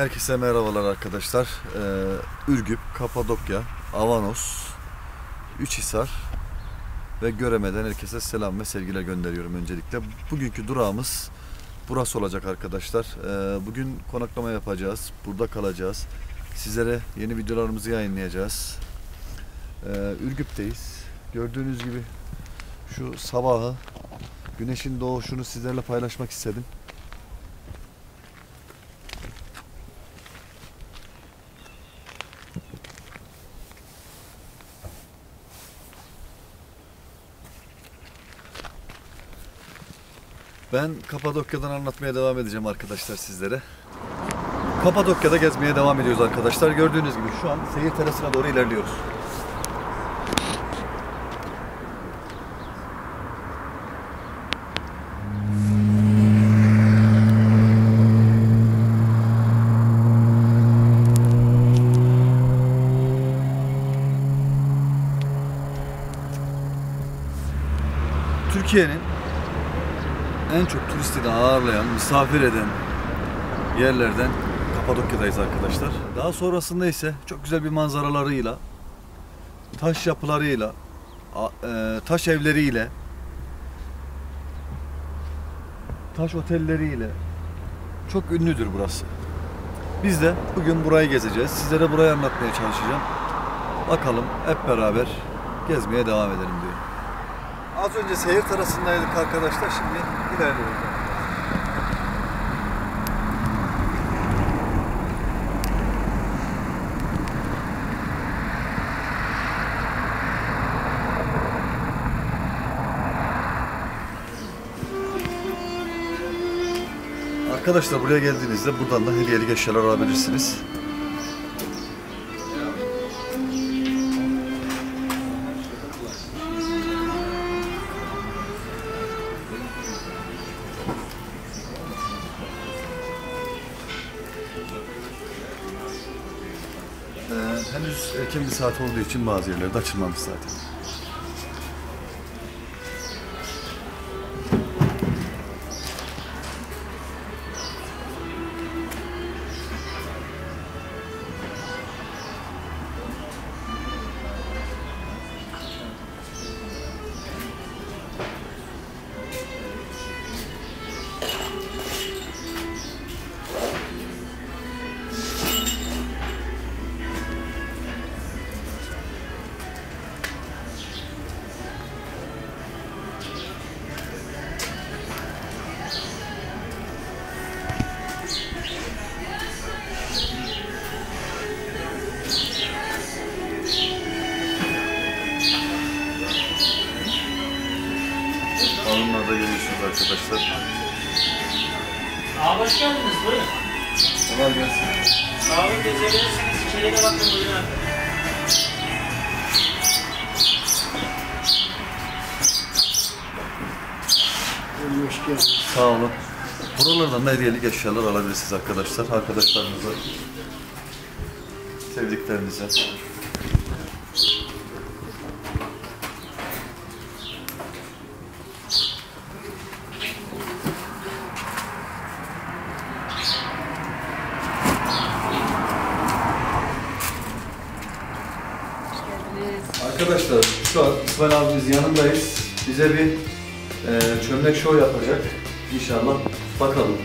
Herkese merhabalar arkadaşlar. Ee, Ürgüp, Kapadokya, Avanos, Üçhisar ve Göreme'den herkese selam ve sevgiler gönderiyorum öncelikle. Bugünkü durağımız burası olacak arkadaşlar. Ee, bugün konaklama yapacağız. Burada kalacağız. Sizlere yeni videolarımızı yayınlayacağız. Ee, Ürgüp'teyiz. Gördüğünüz gibi şu sabahı güneşin doğuşunu sizlerle paylaşmak istedim. Ben Kapadokya'dan anlatmaya devam edeceğim arkadaşlar sizlere. Kapadokya'da gezmeye devam ediyoruz arkadaşlar. Gördüğünüz gibi şu an seyir terasına doğru ilerliyoruz. Türkiye'nin en çok turisti de ağırlayan, misafir eden yerlerden Kapadokya'dayız arkadaşlar. Daha sonrasında ise çok güzel bir manzaralarıyla, taş yapılarıyla, e, taş evleriyle, taş otelleriyle çok ünlüdür burası. Biz de bugün burayı gezeceğiz. Sizlere burayı anlatmaya çalışacağım. Bakalım hep beraber gezmeye devam edelim diyor. Az önce seyir terasındaydık arkadaşlar. Şimdi ilerliyoruz. Arkadaşlar buraya geldiğinizde buradan da hediyelik eşyalar alabilirsiniz. Saat olduğu için bazı yerlerde açılmamış zaten. Arkadaşlar. Abi hoş geldiniz buyurun. Kolay gelsin. Sağ olun gezebilirsiniz. İçeriye de bakın buyurun. Hoş geldin. Sağ olun. Buralardan da hediyelik eşyalar alabilirsiniz arkadaşlar. Arkadaşlarınıza, sevdiklerinize. Arkadaşlar şu an İsmail abimiz yanındayız. Bize bir e, çömlek show yapacak. İnşallah bakalım.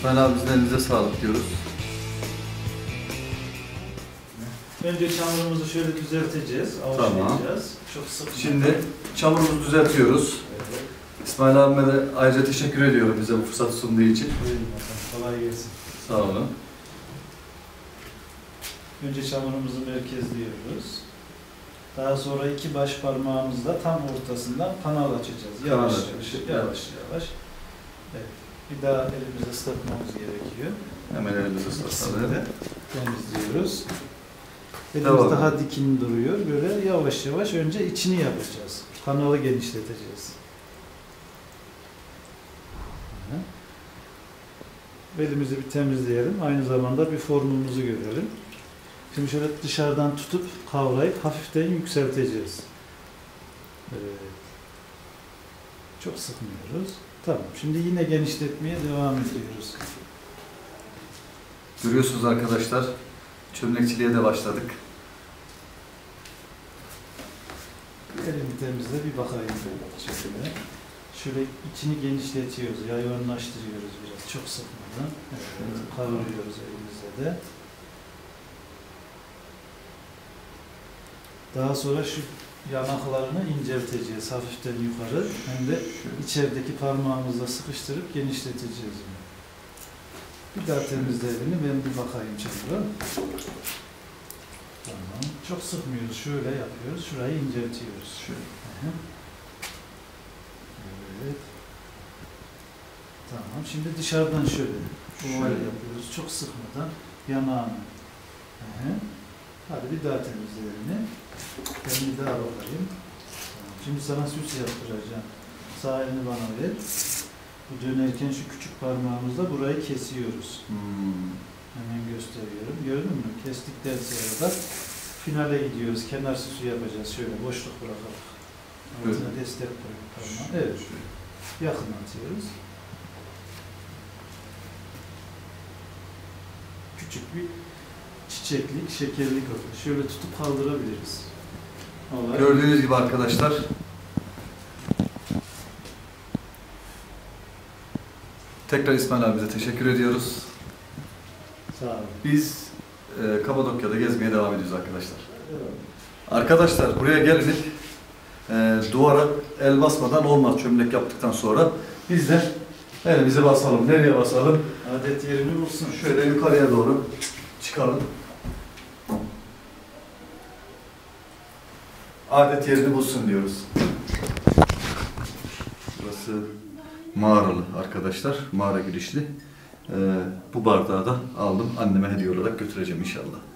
İsmail abi elinize sağlık diyoruz. Önce çamurumuzu şöyle düzelteceğiz, Tamam. avuçlayacağız. Çok sık. Şimdi çamurumuzu düzeltiyoruz. Evet. İsmail abime de ayrıca teşekkür ediyorum bize bu fırsat sunduğu için. Buyurun kolay gelsin. Sağ olun. Önce çamurumuzu merkezliyoruz. Daha sonra iki baş parmağımızla tam ortasından kanal açacağız. Yavaş yavaş, yavaş yavaş. Evet. Bir daha elimizi ıslatmamız gerekiyor. Hemen elimizi ıslatalım. temizliyoruz. Elimiz Devam. daha dikin duruyor. Böyle yavaş yavaş önce içini yapacağız. Kanalı genişleteceğiz. Belimizi bir temizleyelim. Aynı zamanda bir formumuzu görelim. Şimdi şöyle dışarıdan tutup kavrayıp hafiften yükselteceğiz. Evet. Çok sıkmıyoruz. Tamam. Şimdi yine genişletmeye devam ediyoruz. Görüyorsunuz arkadaşlar, çömlekçiliğe de başladık. Elimi temizle bir bakayım böyle şöyle. Şöyle içini genişletiyoruz, yayvanlaştırıyoruz biraz çok sıkmadan. Evet, kavuruyoruz elimizle de. Daha sonra şu yanaklarını incelteceğiz hafiften yukarı. Hem de içerideki parmağımızla sıkıştırıp genişleteceğiz. Bir daha temizle elini, ben bir bakayım çamura. Tamam. Çok sıkmıyoruz. Şöyle yapıyoruz. Şurayı inceltiyoruz. Şöyle. Evet. Tamam. Şimdi dışarıdan şöyle. Şöyle Şöyle. yapıyoruz. Çok sıkmadan yanağını. Hı. Hadi bir daha temizle elini. Ben bir daha bakayım. Şimdi sana süs yaptıracağım. Sağ elini bana ver. Bu dönerken şu küçük parmağımızla burayı kesiyoruz. Hmm. Hemen gösteriyorum. Gördün mü? Kestikten sonra da finale gidiyoruz. Kenar süsü yapacağız. Şöyle boşluk bırakarak. Altına destek koyup parmağı. Evet. Yakın atıyoruz. Küçük bir çiçeklik, şekerlik olur. Şöyle tutup kaldırabiliriz. Olay. Gördüğünüz gibi arkadaşlar, tekrar İsmail abimize teşekkür ediyoruz. Sağ olun. Biz e, Kapadokya'da gezmeye devam ediyoruz arkadaşlar. Evet. Arkadaşlar buraya gelinip e, duvara el basmadan olmaz çömlek yaptıktan sonra. Biz de elimizi basalım. Nereye basalım? Adet yerini bulsun. Şöyle yukarıya doğru çıkalım. Adet yerini bulsun diyoruz. Burası mağaralı arkadaşlar. Mağara girişli. Ee, bu bardağı da aldım. Anneme hediye olarak götüreceğim inşallah.